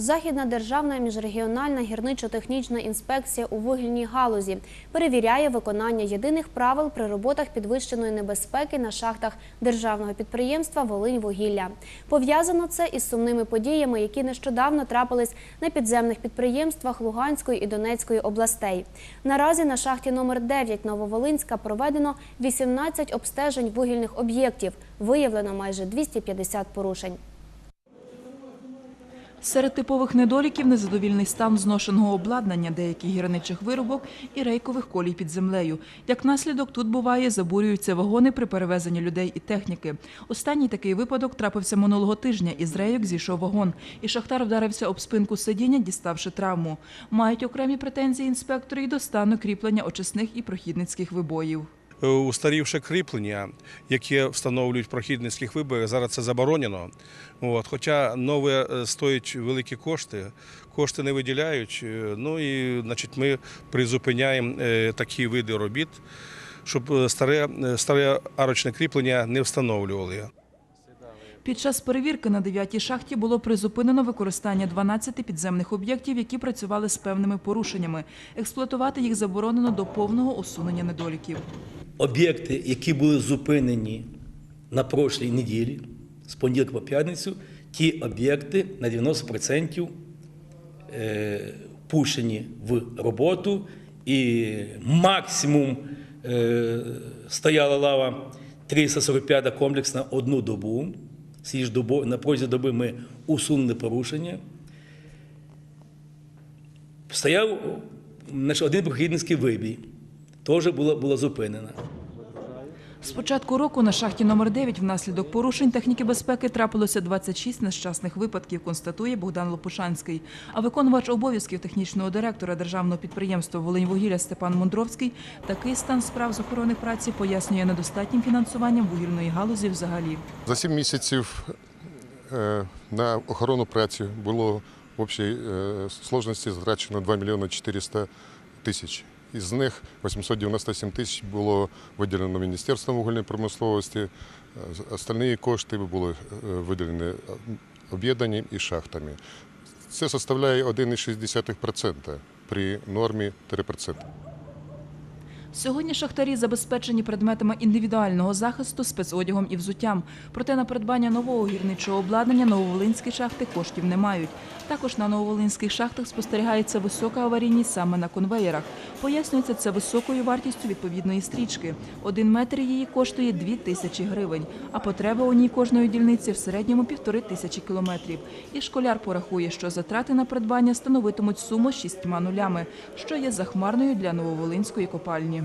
Західна державна міжрегіональна гірничо-технічна інспекція у вугільній галузі перевіряє виконання єдиних правил при роботах підвищеної небезпеки на шахтах державного підприємства Волиньвугілля. Пов'язано це із сумними подіями, які нещодавно трапились на підземних підприємствах Луганської і Донецької областей. Наразі на шахті номер 9 Нововолинська проведено 18 обстежень вугільних об'єктів. Виявлено майже 250 порушень. Серед типових недоліків незадовільний стан зношеного обладнання деяких гірничих виробок і рейкових колій під землею. Як наслідок, тут буває забурюються вагони при перевезенні людей і техніки. Останній такий випадок трапився минулого тижня. Із рейок зійшов вагон, і шахтар вдарився об спинку сидіння, діставши травму. Мають окремі претензії інспектори й до стану кріплення очисних і прохідницьких вибоїв. Е, Устарівше кріплення, яке встановлюють прохідницьких виборах, зараз це заборонено. От, хоча нове е, стоїть великі кошти, кошти не виділяють. е, Ну і значить, ми призупиняємо такі види робіт, щоб старе, старе арочне кріплення не встановлювали. Під час перевірки на 9-й шахті було призупинено використання 12 підземних об'єктів, які працювали з певними порушеннями. Експлуатувати їх заборонено до повного усунення недоліків. Об'єкти, які були зупинені на прошлій неділі, з понеділка по п'ятницю, ті об'єкти на 90% е, пущені в роботу, і максимум е, стояла лава 345 комплекс на одну добу. Добу, на протязі доби ми усунули порушення. Стояв значить, один прохідницький вибій, теж була зупинена. З початку року на шахті номер 9 внаслідок порушень техніки безпеки трапилося 26 нещасних випадків, констатує Богдан Лопушанський. А виконувач обов'язків технічного директора державного підприємства Волиньвугілля Степан Мундровський такий стан справ з охорони праці пояснює недостатнім фінансуванням вугільної галузі взагалі. За сім місяців е, на охорону праці було в общій е, сложності затрачено 2 мільйони 400 тисяч. Із них 897 тисяч було виділено Міністерством вугільної промисловості. Е, Остальні кошти були е, виділені об'єднанням і шахтами. Це составляє 1,6% при нормі 3%. Сьогодні шахтарі забезпечені предметами індивідуального захисту, спецодягом і взуттям. Проте на придбання нового гірничого обладнання нововолинські шахти коштів не мають. Також на нововолинських шахтах спостерігається висока аварійність саме на конвеєрах. Пояснюється це високою вартістю відповідної стрічки. Один метр її коштує 2 тисячі гривень, а потреба у ній кожної дільниці в середньому півтори тисячі кілометрів. І школяр порахує, що затрати на придбання становитимуть суму шістьма нулями, що є захмарною для нововолинської копальні.